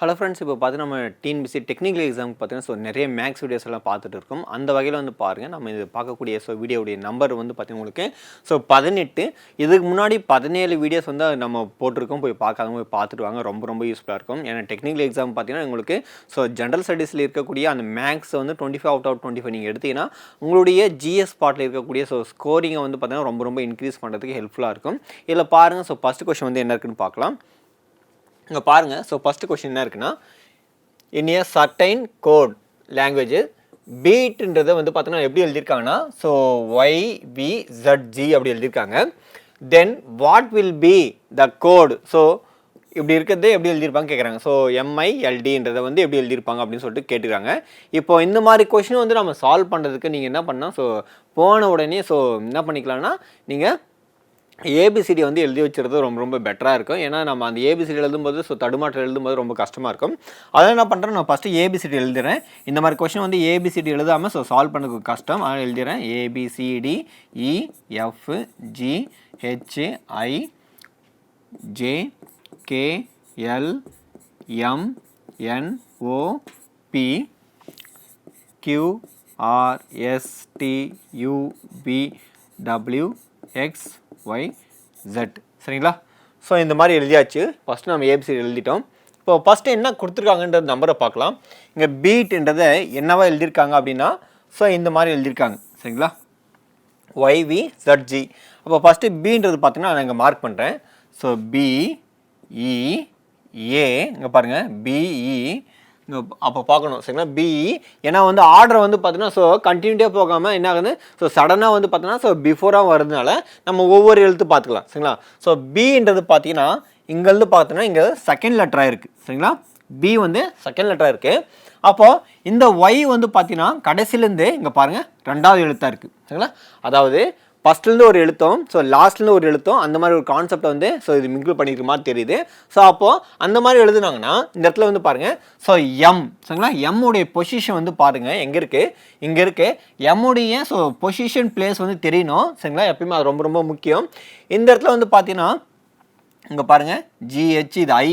Hello friends இப்போ பார்த்து நம்ம டிஎன்பிசி டெக்னிக்கல் எக்ஸாமுக்கு பார்த்தீங்கன்னா ஸோ நிறைய மேக்ஸ் வீடியோஸ் எல்லாம் பார்த்துட்டு இருக்கோம். அந்த வகையில் வந்து பாருங்கள் நம்ம இது பார்க்கக்கூடிய ஸோ வீடியோடைய நம்பர் வந்து பார்த்திங்கன்னா உங்களுக்கு ஸோ பதினெட்டு இதுக்கு முன்னாடி பதினேழு வீடியோஸ் வந்து நம்ம போட்டிருக்கோம். போய் பார்க்காதவங்க போய் பார்த்துட்டு வாங்க ரொம்ப ரொம்ப யூஸ்ஃபுல்லாக இருக்கும். ஏன்னா டெக்னிக்கல் எக்ஸாம் பார்த்தீங்கன்னா உங்களுக்கு ஸோ ஜென்ரல் ஸ்டடீஸில் இருக்கக்கூடிய அந்த மேக்ஸ் வந்து twenty five out of twenty five நீங்கள் எடுத்தீங்கன்னா உங்களுடைய ஜிஎஸ் பாட்டில் இருக்கக்கூடிய ஸோ ஸ்கோரிங்கை வந்து பார்த்திங்கன்னா ரொம்ப ரொம்ப இன்க்ரீஸ் பண்ணுறதுக்கு ஹெல்ப்ஃபுல்லாக இருக்கும். இதில் பாருங்கள் ஸோ ஃபஸ்ட் கொஸ்டின் வந்து என்ன இருக்குன்னு பார்க்கலாம். இங்கே பாருங்கள் ஸோ ஃபஸ்ட்டு கொஷின் என்ன இருக்குன்னா in a certain code language பீட்ன்றதை வந்து பார்த்தோன்னா எப்படி எழுதியிருக்காங்கன்னா so Y V Z G அப்படி எழுதியிருக்காங்க. Then what will be the code so இப்படி இருக்கிறது எப்படி எழுதியிருப்பாங்க கேட்குறாங்க ஸோ எம்ஐஎல்டின்றதை வந்து எப்படி எழுதியிருப்பாங்க அப்படின்னு சொல்லிட்டு கேட்டுக்கிறாங்க. இப்போ இந்த மாதிரி கொஷின் வந்து நம்ம சால்வ் பண்ணுறதுக்கு நீங்கள் என்ன பண்ணால் ஸோ போன உடனே ஸோ என்ன பண்ணிக்கலாம்னா நீங்கள் ஏபிசிடி வந்து எழுதி வச்சுறது ரொம்ப ரொம்ப பெட்டராக இருக்கும். ஏன்னா நம்ம அந்த ஏபிசிடி எழுதும்போது ஸோ தடுமாற்றம் எழுதும்போது ரொம்ப கஷ்டமாக இருக்கும். அதனால் என்ன பண்ணுறேன் நான் ஃபஸ்ட்டு ஏபிசிடி எழுதுறேன். இந்த மாதிரி கொஷின் வந்து ஏபிசிடி எழுதாமல் ஸோ சால்வ் பண்ணுறதுக்கு கஷ்டம். அதனால் எழுதுறேன். A B C D E F G H I J K L M N O P Q R S T U V W X Y Z சரிங்களா? ஸோ இந்த மாதிரி எழுதியாச்சு. ஃபஸ்ட்டு நம்ம ஏபிசி எழுதிட்டோம். இப்போ ஃபஸ்ட்டு என்ன கொடுத்துருக்காங்கன்ற நம்பரை பார்க்கலாம். இங்கே பீட்ன்றதை என்னவா எழுதியிருக்காங்க அப்படின்னா ஸோ இந்த மாதிரி எழுதியிருக்காங்க. சரிங்களா? ஒய்வி ஜட்ஜி அப்போ ஃபஸ்ட்டு பீன்றது பார்த்தீங்கன்னா நான் இங்கே மார்க் பண்ணுறேன் ஸோ பிஇ ஏ e, இங்கே பாருங்கள் பிஇ அப்போ பார்க்கணும் சரிங்களா? பிஇ ஏன்னா வந்து ஆர்டர் வந்து பார்த்தீங்கன்னா ஸோ கண்டினியூட்டியாக போகாமல் என்ன ஆகுது? ஸோ சடனாக வந்து பார்த்தீங்கன்னா ஸோ பிஃபோராக வரதுனால நம்ம ஒவ்வொரு எழுத்து பார்த்துக்கலாம் சரிங்களா? ஸோ பின்றது பார்த்தீங்கன்னா இங்கேருந்து பார்த்தோன்னா இங்கே செகண்ட் லெட்டராக இருக்குது சரிங்களா? பி வந்து செகண்ட் லெட்டராக இருக்குது அப்போது இந்த ஒய் வந்து பார்த்தீங்கன்னா கடைசிலேருந்து இங்கே பாருங்கள் ரெண்டாவது எழுத்தாக இருக்குது சரிங்களா? அதாவது ஃபஸ்ட்லேருந்து ஒரு எழுத்தும் ஸோ லாஸ்ட்லேருந்து ஒரு எழுத்தும் அந்த மாதிரி ஒரு கான்செப்டை வந்து ஸோ இது மிங்கிள் பண்ணிக்கிற மாதிரி தெரியுது. ஸோ அப்போது அந்த மாதிரி எழுதுனாங்கன்னா இந்த இடத்துல வந்து பாருங்கள் ஸோ எம் சரிங்களா? எம்முடைய பொசிஷன் வந்து பாருங்கள் எங்கே இருக்குது இங்கே இருக்குது எம்முடைய ஸோ பொசிஷன் பிளேஸ் வந்து தெரியணும் சரிங்களா? எப்பயுமே அது ரொம்ப ரொம்ப முக்கியம். இந்த இடத்துல வந்து பார்த்தீங்கன்னா இங்கே பாருங்கள் ஜிஹெச் இது ஐ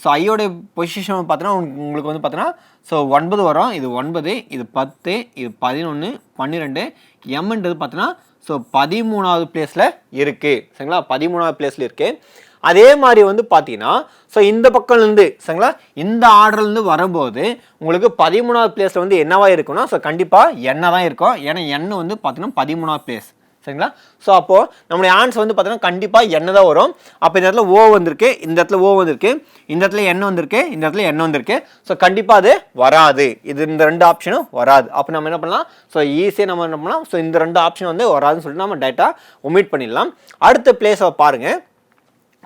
ஸோ ஐயோடைய பொசிஷன் பார்த்தீங்கன்னா உங்களுக்கு- உங்களுக்கு வந்து பார்த்தீங்கன்னா ஸோ ஒன்பது வரும். இது ஒன்பது இது பத்து இது பதினொன்று பன்னிரெண்டு. எம்ன்றது பார்த்தீங்கன்னா ஸோ பதிமூணாவது பிளேஸில் இருக்குது சரிங்களா? பதிமூணாவது பிளேஸில் இருக்குது அதே மாதிரி வந்து பார்த்தீங்கன்னா ஸோ இந்த பக்கம்லேருந்து சரிங்களா? இந்த ஆர்டர்லேருந்து வரும்போது உங்களுக்கு பதிமூணாவது பிளேஸில் வந்து என்னவாக இருக்குன்னா ஸோ கண்டிப்பாக எண்ணெய் தான் இருக்கும். ஏன்னா எண்ணெய் வந்து பார்த்தீங்கன்னா பதிமூணாவது பிளேஸ் சரிங்களா? ஸோ அப்போது நம்மளுடைய ஆன்சர் வந்து பார்த்தீங்கன்னா கண்டிப்பாக என்ன தான் வரும். அப்போ இந்த இடத்துல ஓ வந்திருக்கு இந்த இடத்துல ஓ வந்திருக்கு இந்த இடத்துல எண்ணெய் வந்திருக்கு இந்த இடத்துல எண்ணெய் வந்திருக்கு. ஸோ கண்டிப்பாக அது வராது. இது இந்த ரெண்டு ஆப்ஷனும் வராது. அப்போ நம்ம என்ன பண்ணலாம்? ஸோ ஈஸியாக நம்ம என்ன பண்ணலாம்? ஸோ இந்த ரெண்டு ஆப்ஷன் வந்து வராதுன்னு சொல்லிட்டு நம்ம டேட்டா ஒமிட் பண்ணிடலாம். அடுத்த பிளேஸை பாருங்கள்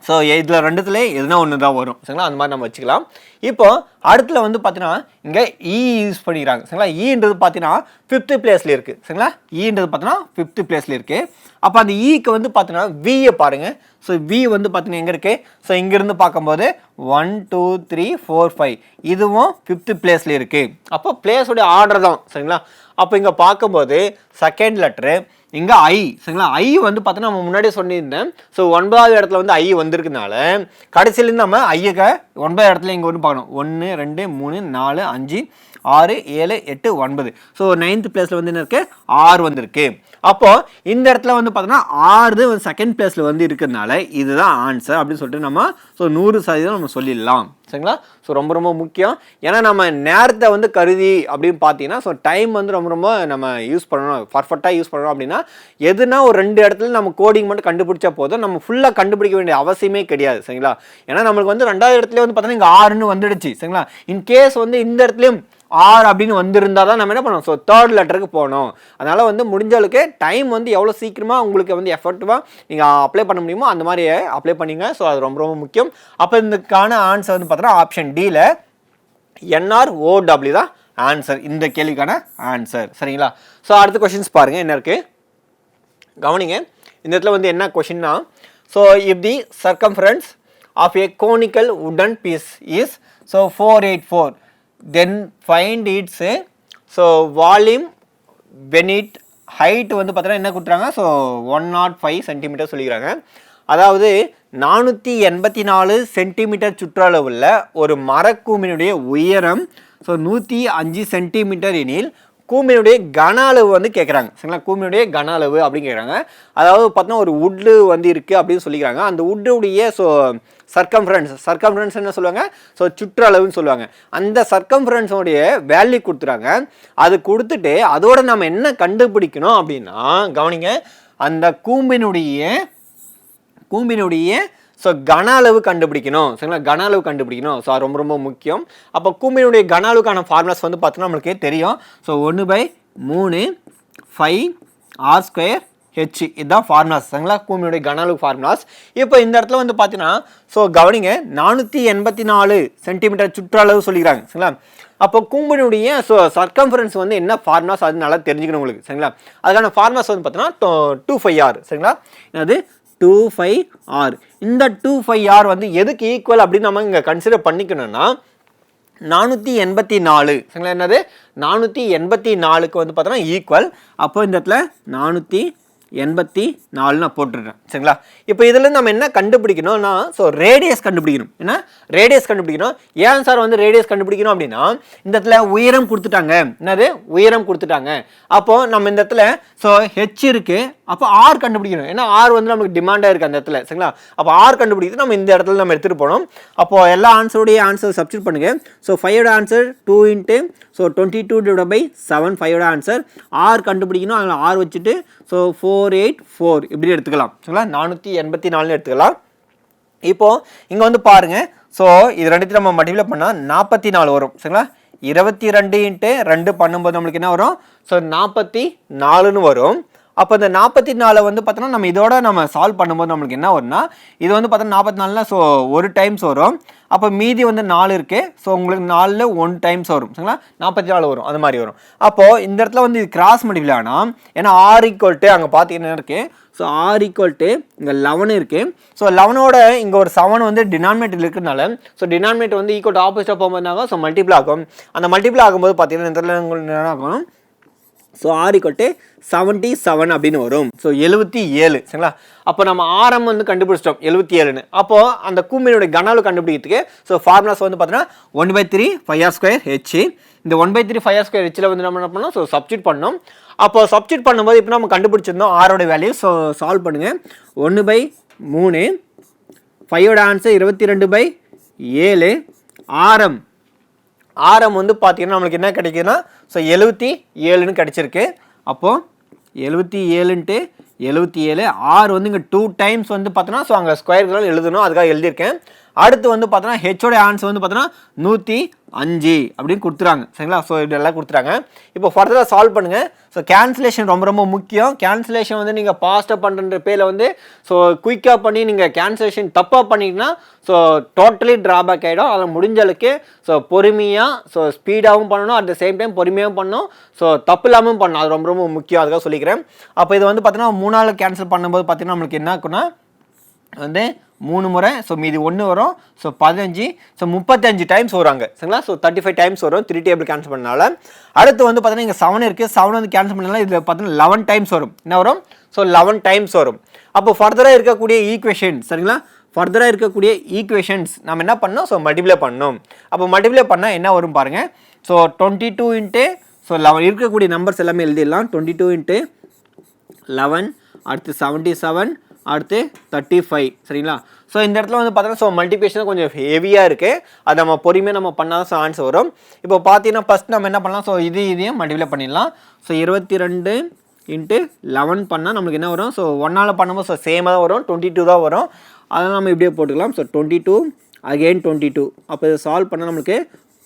ஸோ இதில் ரெண்டுத்துல எதுனா ஒன்று தான் வரும். சரிங்களா? அந்த மாதிரி நம்ம வச்சுக்கலாம். இப்போ அடுத்துல வந்து பார்த்தீங்கன்னா இங்கே இ e யூஸ் பண்ணிக்கிறாங்க. சரிங்களா? E ஈன்றது பார்த்தீங்கன்னா ஃபிஃப்த்து பிளேஸில் இருக்குது சரிங்களா? ஈன்றது பார்த்தீங்கன்னா ஃபிஃப்த்து பிளேஸில் இருக்குது அப்போ அந்த ஈக்கு வந்து பார்த்தீங்கன்னா வியை பாருங்கள் ஸோ வி வந்து பார்த்தீங்கன்னா எங்கே இருக்குது ஸோ இங்கேருந்து பார்க்கும்போது one two three four five இதுவும் ஃபிஃப்த்து பிளேஸில் இருக்குது அப்போ பிளேஸோடைய ஆர்டர் தான். சரிங்களா? அப்போ இங்கே பார்க்கும்போது செகண்ட் லெட்ரு இங்கே ஐ சரிங்களா? ஐ வந்து பார்த்தோன்னா நம்ம முன்னாடியே சொல்லியிருந்தேன் ஸோ ஒன்பதாவது இடத்துல வந்து ஐ வந்திருக்கனால கடைசியிலேருந்து நம்ம ஐயக்க ஒன்பதாவது இடத்துல இங்கே ஒன்று பார்க்கணும். ஒன்று ரெண்டு மூணு நாலு அஞ்சு ஆறு ஏழு எட்டு ஒன்பது. ஸோ நைன்த் பிளேஸில் வந்து என்ன இருக்குது ஆறு வந்திருக்கு. அப்போது இந்த இடத்துல வந்து பார்த்தோன்னா ஆறு செகண்ட் பிளேஸில் வந்து இருக்கிறதுனால இதுதான் ஆன்சர் அப்படின்னு சொல்லிட்டு நம்ம ஸோ நூறு சதவீதம் நம்ம சொல்லிடலாம். சரிங்களா? ஸோ ரொம்ப ரொம்ப முக்கியம். ஏன்னா நம்ம நேரத்தை வந்து கருதி அப்படின்னு பார்த்தீங்கன்னா ஸோ டைம் வந்து ரொம்ப ரொம்ப நம்ம யூஸ் பண்ணணும். பர்ஃபெக்டாக யூஸ் பண்ணணும் அப்படின்னா எதுனா ஒரு ரெண்டு இடத்துல நம்ம கோடிங் மட்டும் கண்டுபிடிச்சா போதும். நம்ம ஃபுல்லாக கண்டுபிடிக்க வேண்டிய அவசியமே கிடையாது. சரிங்களா? ஏன்னா நம்மளுக்கு வந்து ரெண்டாவது இடத்துல வந்து பார்த்தீங்கன்னா இங்கே ஆறுன்னு வந்துடுச்சு. சரிங்களா? இன் கேஸ் வந்து இந்த இடத்துலையும் ஆர் அப்படின்னு வந்திருந்தா தான் நம்ம என்ன பண்ணோம் ஸோ தேர்ட் லெட்டருக்கு போகணும். அதனால் வந்து முடிஞ்ச அளவுக்கு டைம் வந்து எவ்வளோ சீக்கிரமாக உங்களுக்கு வந்து எஃபெக்டிவாக நீங்கள் அப்ளை பண்ண முடியுமோ அந்த மாதிரி அப்ளை பண்ணிங்க. ஸோ அது ரொம்ப ரொம்ப முக்கியம். அப்போ இதுக்கான ஆன்சர் வந்து பார்த்தோன்னா ஆப்ஷன் டியில் என்ஆர் ஓடபிள்யூ தான் ஆன்சர் இந்த கேள்விக்கான ஆன்சர் சரிங்களா? ஸோ அடுத்த கொஷின்ஸ் பாருங்கள் என்ன இருக்குது கவனிங்க இந்த இடத்துல வந்து என்ன கொஷின்னா so if the circumference of a conical wooden piece is so four eight four then find its so volume when its height வந்து பார்த்தீங்கன்னா என்ன கொடுத்துறாங்க so one nought five centimetre சொல்லிக்கிறாங்க. அதாவது நானூற்றி எண்பத்தி நாலு சென்டிமீட்டர் சுற்றளவுள்ள ஒரு மரக்கூமினுடைய உயரம் ஸோ நூற்றி அஞ்சு சென்டிமீட்டர் எனில் கூமினுடைய கன அளவு வந்து கேட்குறாங்க. சரிங்களா? கூமினுடைய கன அளவு அப்படின்னு கேட்குறாங்க. அதாவது பார்த்தோன்னா ஒரு உட்டு வந்து இருக்குது அப்படின்னு சொல்லிக்கிறாங்க. அந்த வுட்டுடைய ஸோ சர்க்கம்ஃபரன்ஸ் சர்க்கம்ஃபரன்ஸ் என்ன சொல்லுவாங்க? ஸோ சுற்றளவுன்னு சொல்லுவாங்க. அந்த சர்க்கம்ஃபரன்ஸோடைய வேல்யூ கொடுத்துறாங்க அது கொடுத்துட்டு அதோட நம்ம என்ன கண்டுபிடிக்கணும் அப்படின்னா கவனிங்க அந்த கூம்பினுடைய கூம்பினுடைய ஸோ கன அளவு கண்டுபிடிக்கணும். சரிங்களா? கன அளவு கண்டுபிடிக்கணும். ஸோ ரொம்ப ரொம்ப முக்கியம். அப்போ கூம்பினுடைய கன அளவுக்கான ஃபார்முலாஸ் வந்து பார்த்தோன்னா நம்மளுக்கே தெரியும். ஸோ ஒன்று பை மூணு ஃபைவ் ஆர் ஸ்கொயர் ஹெச் இதுதான் ஃபார்முலாஸ் சரிங்களா? பூமியுடைய கன அளவு ஃபார்முலாஸ் இப்போ இந்த இடத்துல வந்து பார்த்தீங்கன்னா ஸோ கவனிங்க நானூற்றி எண்பத்தி நாலு சென்டிமீட்டர் சுற்றளவு சொல்லிக்கிறாங்க. சரிங்களா? அப்போ கூம்பனுடைய ஸோ சர்க்கம்ஃபரன்ஸ் வந்து என்ன ஃபார்முலாஸ் அது நல்லா தெரிஞ்சுக்கணும் உங்களுக்கு. சரிங்களா? அதுக்கான ஃபார்முலாஸ் வந்து பார்த்தீங்கன்னா டூ ஃபைவ் ஆர் சரிங்களா? அது டூ ஃபைவ் ஆர் இந்த டூ ஃபைவ் ஆர் வந்து எதுக்கு ஈக்குவல் அப்படின்னு நம்ம இங்கே கன்சிடர் பண்ணிக்கணும்னா நானூற்றி எண்பத்தி நாலு. சரிங்களா? என்னது? நானூற்றி எண்பத்தி நாலுக்கு வந்து பார்த்தோன்னா ஈக்குவல் அப்போ இந்த இடத்துல நானூற்றி எண்பத்தி நாலு நான் போட்டுருக்கேன் சரிங்களா? இப்போ இதில் நம்ம என்ன கண்டுபிடிக்கணும்னா ஸோ ரேடியஸ் கண்டுபிடிக்கணும். என்ன? ரேடியஸ் கண்டுபிடிக்கணும். ஏன் சார் வந்து ரேடியஸ் கண்டுபிடிக்கணும் அப்படின்னா இந்த இடத்துல உயரம் கொடுத்துட்டாங்க. என்னது? உயரம் கொடுத்துட்டாங்க. அப்போ நம்ம இந்த இடத்துல ஸோ ஹெச் இருக்குது அப்போ ஆர் கண்டுபிடிக்கணும். ஏன்னா ஆர் வந்து நமக்கு டிமாண்டாக இருக்குது அந்த இடத்துல. சரிங்களா? அப்போ ஆர் கண்டுபிடிக்கிறது நம்ம இந்த இடத்துல நம்ம எடுத்துகிட்டு போனோம் அப்போது எல்லா ஆன்சருடைய ஆன்சர் சப்ஸ்டியூட் பண்ணுங்கள் so ஃபைவோட answer two into so twenty two divide by seven ஃபைவோட answer R கண்டுபிடிக்கணும். அதில் ஆர் வச்சுட்டு ஸோ ஃபோர் எயிட் ஃபோர் இப்படி எடுத்துக்கலாம். சரிங்களா? நானூற்றி எண்பத்தி நாலுன்னு எடுத்துக்கலாம். இப்போது இங்கே வந்து பாருங்கள் ஸோ இது ரெண்டுத்தையும் நம்ம மல்டிப்ளை பண்ணால் நாற்பத்தி நாலு வரும். சரிங்களா? இருபத்தி ரெண்டு இன்ட்டு ரெண்டு பண்ணும்போது நம்மளுக்கு என்ன வரும்? ஸோ நாற்பத்தி நாலுன்னு வரும். அப்போ இந்த நாற்பத்தி நாலு வந்து பார்த்தோன்னா நம்ம இதோட நம்ம சால்வ் பண்ணும்போது நம்மளுக்கு என்ன வரும்னா இது வந்து பார்த்தோன்னா நாற்பத்தி நாலுனா ஸோ ஒரு டைம்ஸ் வரும். அப்போ மீதி வந்து நாலு இருக்குது ஸோ உங்களுக்கு நாலில் ஒன் டைம்ஸ் வரும். சரிங்களா? நாற்பத்தி நாலு வரும். அது மாதிரி வரும். அப்போது இந்த இடத்துல வந்து இது கிராஸ் மல்டிபிள் ஆனால் ஏன்னா ஆர் ஈக்குவல் டு அங்கே பார்த்தீங்கன்னா இருக்குது ஸோ ஆர் ஈக்குவல் டு இங்கே லெவன் இருக்குது ஸோ லெவனோட இங்கே ஒரு செவன் வந்து டினாமினேட்டர் இருக்கிறதுனால ஸோ டினாமினேட்டர் வந்து ஈக்குவல் டு ஆப்போசிட்டாக போகும்போதுனாக ஸோ மல்டிபிள் ஆகும். அந்த மல்டிபிள் ஆகும்போது பார்த்தீங்கன்னா இந்த இடத்துல உங்களுக்கு என்ன ஆகும்? So R equal to seventy seven அப்படின்னு வரும். ஸோ எழுபத்தி ஏழு சரிங்களா? அப்போ நம்ம ஆரம் வந்து கண்டுபிடிச்சிட்டோம் எழுபத்தி ஏழுன்னு. அப்போது அந்த கூம்பினுடைய கனாலு கண்டுபிடிக்கிறதுக்கு ஸோ ஃபார்முலாஸ் வந்து பார்த்தீங்கன்னா one by three five R square H இந்த one by three five R square ஹெச்சில் வந்து நம்ம என்ன பண்ணோம்? ஸோ சப்ஸ்டியூட் பண்ணோம். அப்போ சப்ஸ்டியூட் பண்ணும்போது இப்போ நம்ம கண்டுபிடிச்சிருந்தோம் ஆரோட வேல்யூ ஸோ சால்வ் பண்ணுங்கள் ஒன்று பை மூணு ஃபைவோட ஆன்சர் இருபத்தி ரெண்டு பை ஏழு. ஆரம் ஆரம் வந்து பார்த்தீங்கன்னா நம்மளுக்கு என்ன கிடைக்குதுன்னா ஸோ எழுபத்தி ஏழுன்னு கிடச்சிருக்கு. அப்போது எழுபத்தி ஏழுன்ட்டு எழுபத்தி ஏழு ஆறு வந்து இங்கே டூ டைம்ஸ் வந்து பார்த்தோன்னா ஸோ அங்கே ஸ்கொயர்கள் எழுதணும். அதுக்காக எழுதியிருக்கேன். அடுத்து வந்து பார்த்தோன்னா ஹெச்சோட ஆன்சர் வந்து பார்த்தோன்னா நூற்றி அஞ்சு அப்படின்னு கொடுத்துறாங்க. சரிங்களா? ஸோ இதெல்லாம் கொடுத்துறாங்க இப்போ ஃபர்தராக சால்வ் பண்ணுங்கள் ஸோ கேன்சலேஷன் ரொம்ப ரொம்ப முக்கியம். கேன்சலேஷன் வந்து நீங்கள் பாஸ்ட்டாக பண்ணுற பேரில் வந்து ஸோ குயிக்காக பண்ணி நீங்கள் கேன்சலேஷன் தப்பாக பண்ணிங்கன்னா ஸோ டோட்டலி ட்ராபேக் ஆகிடும் அதில் முடிஞ்ச அளவுக்கு ஸோ பொறுமையாக ஸோ ஸ்பீடாகவும் பண்ணணும். அட் த சேம் டைம் பொறுமையாகவும் பண்ணணும். ஸோ தப்பு இல்லாமல் பண்ணணும் அது ரொம்ப ரொம்ப முக்கியம். அதுக்காக சொல்லிக்கிறேன். அப்போ இது வந்து பார்த்தீங்கன்னா மூணாள் கேன்சல் பண்ணும்போது பார்த்தீங்கன்னா நம்மளுக்கு என்ன ஆகும்னா வந்து மூணு முறை ஸோ மீதி ஒன்று வரும் ஸோ பதினஞ்சு ஸோ முப்பத்தஞ்சு டைம்ஸ் வருவாங்க. சரிங்களா? ஸோ தேர்ட்டி ஃபைவ் டைம்ஸ் வரும் த்ரீ டேபிள் கேன்சல் பண்ணனால. அடுத்து வந்து பார்த்தீங்கன்னா இங்கே செவன் இருக்குது செவன் வந்து கேன்சல் பண்ணனால இதில் பார்த்தீங்கன்னா லெவன் டைம்ஸ் வரும். என்ன வரும்? ஸோ லெவன் டைம்ஸ் வரும். அப்போ ஃபர்தராக இருக்கக்கூடிய ஈக்குவேஷன் சரிங்களா? ஃபர்தராக இருக்கக்கூடிய ஈக்குவேஷன்ஸ் நம்ம என்ன பண்ணோம் ஸோ மல்டிப்ளை பண்ணோம் அப்போ மல்டிப்ளை பண்ணால் என்ன வரும் பாருங்கள் so twenty two into so eleven இருக்கக்கூடிய நம்பர்ஸ் எல்லாமே எழுதிடலாம். டுவெண்ட்டி டூ இன்ட்டு லெவன் அடுத்து செவன்ட்டி செவன் அடுத்து தேர்ட்டி ஃபைவ் சரிங்களா? ஸோ இந்த இடத்துல வந்து பார்த்தோன்னா ஸோ மல்டிபிகேஷன் கொஞ்சம் ஹெவியாக இருக்குது அது நம்ம பொறுமையாக நம்ம பண்ணால் ஸோ ஆன்சர் வரும். இப்போ பார்த்தீங்கன்னா ஃபஸ்ட் நம்ம என்ன பண்ணலாம்? ஸோ இது இதையும் மல்டிப்ளை பண்ணிடலாம். ஸோ இருபத்தி ரெண்டு இன்ட்டு லெவன் பண்ணால் நம்மளுக்கு என்ன வரும்? ஸோ ஒன்னால் பண்ணும்போது ஸோ சேமாக தான் வரும். டுவெண்ட்டி டூ தான் வரும். அதை நம்ம இப்படியே போட்டுக்கலாம். So twenty two again twenty two அப்போ இதை சால்வ் பண்ணால் நம்மளுக்கு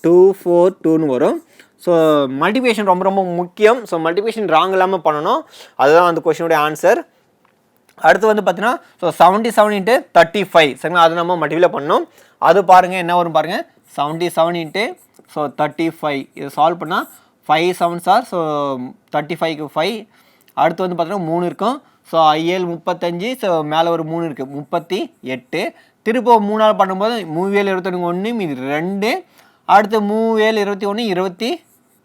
டூ ஃபோர் டூன்னு வரும். ஸோ மல்டிபிகேஷன் ரொம்ப ரொம்ப முக்கியம். ஸோ மல்டிபிகேஷன் ராங் இல்லாமல் பண்ணணும். அதுதான் அந்த கொஷினுடைய ஆன்சர் அடுத்து வந்து பார்த்தீங்கன்னா so seventy seven into thirty five சரிங்களா? அது நம்ம மல்டிபிளை பண்ணணும். அது பாருங்கள் என்ன வரும் பாருங்கள் seventy seven into so thirty five இதை சால்வ் பண்ணால் five seven are so thirty ஃபைவ்க்கு ஃபைவ் அடுத்து வந்து பார்த்தீங்கன்னா மூணு இருக்கும். ஸோ ஐஏழு முப்பத்தஞ்சு ஸோ மேலே ஒரு மூணு இருக்குது முப்பத்தி எட்டு. திரும்ப மூணாள் பண்ணும்போது மூவேல் இருபத்தொன்று ஒன்று மீது ரெண்டு. அடுத்து மூவேல் இருபத்தி ஒன்று இருபத்தி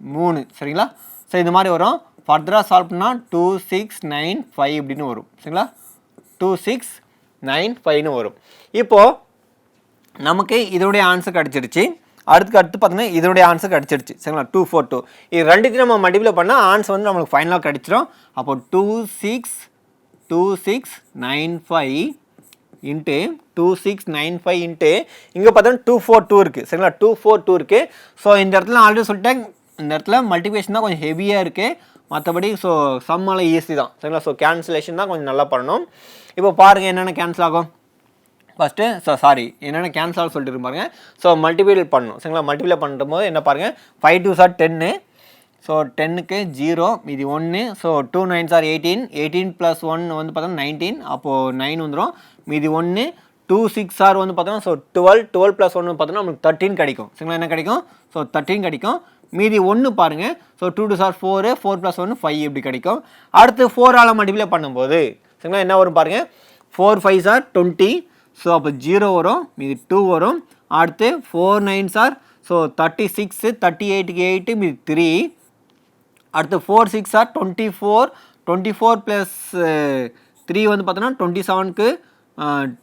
மூணு. சரிங்களா? ஸோ இந்த மாதிரி வரும். ஃபர்தராக சால்வ் பண்ணால் டூ சிக்ஸ் நைன் ஃபைவ் இப்படின்னு வரும். சரிங்களா? டூ சிக்ஸ் நைன் ஃபைவ்னு வரும். இப்போது நமக்கு இதோடைய ஆன்சர் கிடச்சிருச்சு அடுத்து அடுத்து பார்த்தீங்கன்னா இதோடைய ஆன்சர் கிடச்சிருச்சு சரிங்களா? டூ ஃபோர் டூ இது ரெண்டுத்தையும் நம்ம மல்டிப்ளை பண்ணால் ஆன்சர் வந்து நம்மளுக்கு ஃபைனலாக கிடச்சிரும். அப்போ two six two six nine five into two six nine five into இங்கே பார்த்தோன்னா டூ ஃபோர் டூ இருக்குது சரிங்களா? டூ ஃபோர் டூ இருக்குது ஸோ இந்த இடத்துல ஆல்ரெடி சொல்லிட்டேன். இந்த இடத்துல மல்டிபிகேஷன் தான் கொஞ்சம் ஹெவியாக இருக்குது மற்றபடி ஸோ சம்மால ஈஸி தான். சரிங்களா? ஸோ கேன்சலேஷன் தான் கொஞ்சம் நல்லா பண்ணணும். இப்போ பாருங்கள் என்னென்ன கேன்சல் ஆகும். ஃபஸ்ட்டு ஸோ சாரி என்னென்ன கேன்சல் ஆகும் சொல்லிட்டு பாருங்க. ஸோ மல்டிபிள் பண்ணணும். சரிங்களா? மல்டிபிளை பண்ணும்போது என்ன பாருங்கள் five two are ten so டென்னுக்கு ஜீரோ இது ஒன்று so two nine are eighteen eighteen plus one வந்து பார்த்தோன்னா நைன்டீன் அப்போது நைன் வந்துடும் மீதி ஒன்று டூ சிக்ஸ் ஆர் வந்து பார்த்தோன்னா ஸோ டுவெல் டுவெல் ப்ளஸ் ஒன்று பார்த்தோன்னா நமக்கு தேர்ட்டின் கிடைக்கும். சரிங்களா? என்ன கிடைக்கும்? ஸோ தேர்ட்டின் கிடைக்கும். மீதி ஒன்று பாருங்கள் so two two are four four plus ஒன்று ஃபைவ் இப்படி கிடைக்கும். அடுத்து ஃபோர் ஆல் மல்டிப்ளை பண்ணும்போது சரிங்களா? என்ன வரும் பாருங்கள் four five are twenty so அப்போ ஜீரோ வரும் மீதி டூ வரும். அடுத்து four nine are so thirty six thirty எயிட்டுக்கு எயிட்டு மீது த்ரீ அடுத்து four six are twenty four twenty four plus three வந்து பார்த்தோன்னா டுவெண்ட்டி செவனுக்கு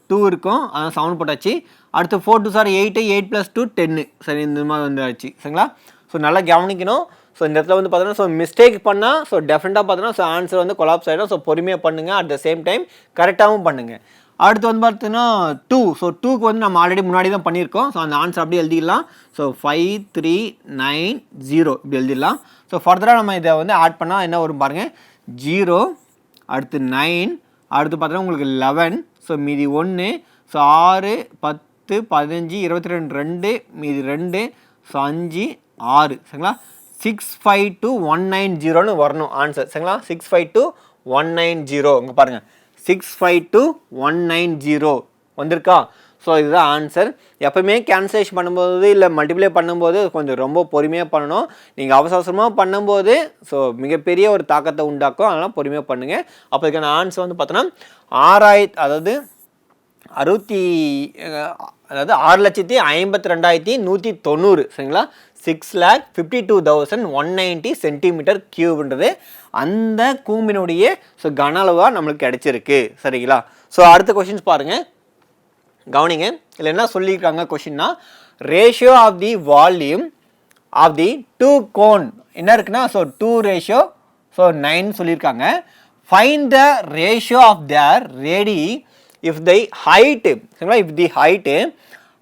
டூ uh, இருக்கும். அதான் செவன் போட்டாச்சு. அடுத்து four two are eight eight plus two ten சரி இந்த மாதிரி வந்து ஆச்சு சரிங்களா? ஸோ நல்லா கவனிக்கணும். ஸோ இந்த இடத்துல வந்து பார்த்தோன்னா ஸோ மிஸ்டேக் பண்ணால் ஸோ டெஃபினட்டாக பார்த்தோன்னா ஸோ ஆன்சர் வந்து கொலாப்ஸ் ஆகிடும் ஸோ பொறுமையாக பண்ணுங்கள் அட் த சேம் டைம் கரெக்டாகவும் பண்ணுங்கள் அடுத்து வந்து பார்த்தீங்கன்னா டூ ஸோ டூக்கு வந்து நம்ம ஆல்ரெடி முன்னாடி தான் பண்ணியிருக்கோம். ஸோ அந்த ஆன்சர் அப்படியே எழுதிடலாம். So five three nine zero இப்படி எழுதிடலாம். ஸோ ஃபர்தராக நம்ம இதை வந்து ஆட் பண்ணால் என்ன வரும் பாருங்கள் ஜீரோ அடுத்து நைன் அடுத்து பார்த்தோன்னா உங்களுக்கு லெவன் ஸோ மீதி ஒன்று ஸோ ஆறு பத்து பதினஞ்சு இருபத்தி ரெண்டு ரெண்டு மீதி ரெண்டு. ஸோ அஞ்சு ஆறு. சரிங்களா? Six five two one nine ஜீரோன்னு வரணும் ஆன்சர் சரிங்களா? Six five two one nine zero இங்கே பாருங்கள் six five two one nine zero வந்திருக்கா? ஸோ இதுதான் ஆன்சர் எப்பவுமே கேன்சலேஷன் பண்ணும்போது இல்லை மல்டிப்ளை பண்ணும்போது கொஞ்சம் ரொம்ப பொறுமையாக பண்ணணும். நீங்கள் அவசர அவசரமாக பண்ணும்போது ஸோ மிகப்பெரிய ஒரு தாக்கத்தை உண்டாக்கும். அதனால் பொறுமையாக பண்ணுங்கள் அப்போ இதுக்கான ஆன்சர் வந்து பார்த்தோன்னா ஆறாயிரத்து அதாவது அறுபத்தி அதாவது ஆறு லட்சத்தி ஐம்பத்தி ரெண்டாயிரத்தி நூற்றி தொண்ணூறு. சரிங்களா? Six lakh fifty two thousand one ninety centimetre க்யூப்ன்றது அந்த கூம்பினுடைய ஸோ கன அளவாக நம்மளுக்கு கிடச்சிருக்கு. சரிங்களா? ஸோ அடுத்த கொஷின்ஸ் பாருங்கள் கவனிங்க. இதில் என்ன சொல்லியிருக்காங்க கொஷின்னா ratio of the volume of the two cone என்ன இருக்குன்னா so two ratio so nine சொல்லியிருக்காங்க. Find the ratio of their radii if the height சரிங்களா? If the height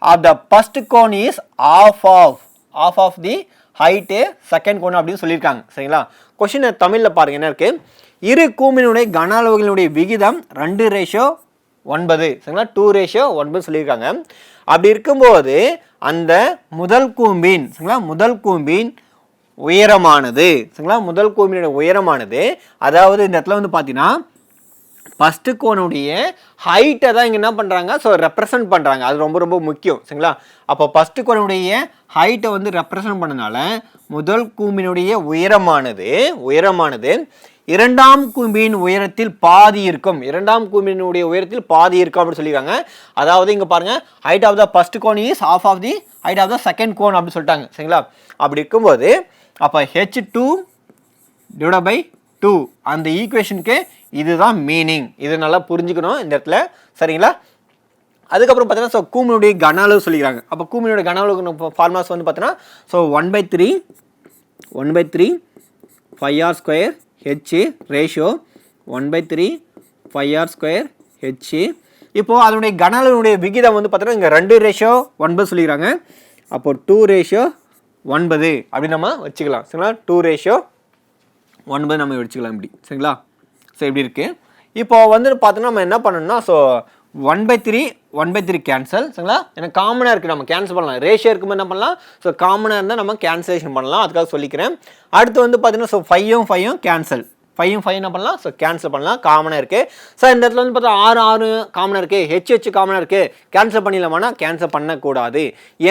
of the first cone is half of of of the height second கோணம் அப்படின்னு சொல்லியிருக்காங்க. சரிங்களா? Question தமிழில் பாருங்க என்ன இருக்குது இரு கூம்பினுடைய கன அளவுகளினுடைய விகிதம் ரெண்டு ரேஷியோ ஒன்பது. சரிங்களா? டூ ரேஷியோ ஒன்பது சொல்லியிருக்காங்க. அப்படி இருக்கும்போது அந்த முதல் கூம்பின் சரிங்களா? முதல் கூம்பின் உயரமானது. சரிங்களா? முதல் கூம்பினுடைய உயரமானது. அதாவது இந்த இடத்துல வந்து பார்த்தீங்கன்னா ஃபஸ்ட்டு கோனுடைய ஹைட்டை தான் இங்கே என்ன பண்ணுறாங்க ஸோ ரெப்ரசன்ட் பண்ணுறாங்க அது ரொம்ப ரொம்ப முக்கியம். சரிங்களா? அப்போ ஃபஸ்ட்டு கோனுடைய ஹைட்டை வந்து ரெப்ரசன்ட் பண்ணனால முதல் கூம்பினுடைய உயரமானது உயரமானது இரண்டாம் கூம்பின் உயரத்தில் பாதி இருக்கும். இரண்டாம் கூம்பினுடைய உயரத்தில் பாதி இருக்கும் அப்படின்னு சொல்லியிருக்காங்க. அதாவது இங்கே பாருங்கள் height of the first cone is half of the height of the second cone அப்படின்னு சொல்லிட்டாங்க. சரிங்களா? அப்படி இருக்கும்போது அப்போ H two divide by two அந்த ஈக்குவேஷனுக்கு இதுதான் மீனிங் இது நல்லா புரிஞ்சுக்கணும் இந்த இடத்துல. சரிங்களா? அதுக்கப்புறம் பார்த்தீங்கன்னா ஸோ கூமினுடைய கன அளவு சொல்லிக்கிறாங்க. அப்போ கூமினுடைய கன அளவு ஃபார்முலாஸ் வந்து பார்த்தீங்கன்னா so one by three one by three five R square H ratio one by three five R square H இப்போது அதனுடைய கன அளவுடைய விகிதம் வந்து பார்த்தீங்கன்னா இங்கே ரெண்டு ரேஷியோ ஒன்பது சொல்லிக்கிறாங்க. அப்போ டூ ரேஷியோ ஒன்பது. அப்படி நம்ம வச்சுக்கலாம். சரிங்களா? டூ ரேஷியோ ஒன்பது நம்ம வச்சுக்கலாம் இப்படி. சரிங்களா? ஸோ இப்படி இருக்குது இப்போ வந்து பார்த்தோன்னா நம்ம என்ன பண்ணணும்னா so one by three one by three cancel சரிங்களா? ஏன்னா காமனாக இருக்குது நம்ம கேன்சல் பண்ணலாம். ரேஷியோ இருக்கும்போது என்ன பண்ணலாம்? ஸோ காமனாக இருந்தால் நம்ம கேன்சலேஷன் பண்ணலாம். அதுக்காக சொல்லிக்கிறேன். அடுத்து வந்து பார்த்தீங்கன்னா ஸோ ஃபைவும் ஃபைவும் கேன்சல் ஃபைவ் ஃபைவ் என்ன பண்ணலாம்? ஸோ கேன்சல் பண்ணலாம். காமனாக இருக்குது சார் இந்த இடத்துல வந்து பார்த்தா ஆறு ஆறு காமனாக இருக்குது ஹெச் ஹெச் காமனாக இருக்குது கேன்சல் பண்ணிடலாமானா கேன்சல் பண்ணக்கூடாது.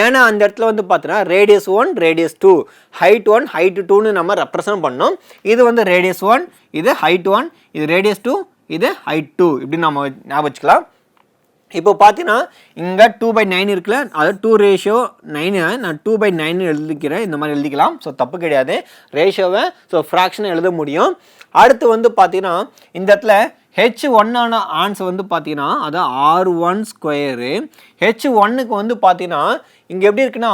ஏன்னா அந்த இடத்துல வந்து பார்த்தீங்கன்னா radius one radius two height one height டூன்னு நம்ம ரெப்ரசன்ட் பண்ணோம். இது வந்து ரேடியஸ் ஒன் இது ஹைட் ஒன் இது ரேடியஸ் டூ இது ஹைட் டூ இப்படி நம்ம ஞாபகம் வச்சுக்கலாம். இப்போ பார்த்தீங்கன்னா இங்கே டூ பை நைன் இருக்குல்ல அது டூ ரேஷியோ நைனு நான் டூ பை நைன் எழுதிக்கிறேன். இந்த மாதிரி எழுதிக்கலாம். ஸோ தப்பு கிடையாது. ரேஷியோவை ஸோ ஃப்ராக்ஷனை எழுத முடியும். அடுத்து வந்து பார்த்தீங்கன்னா இந்த இடத்துல ஹெச் ஒன்னான ஆன்சர் வந்து பார்த்தீங்கன்னா அது ஆர் ஒன் ஸ்கொயரு ஹெச் ஒன்னுக்கு வந்து பார்த்தீங்கன்னா இங்கே எப்படி இருக்குன்னா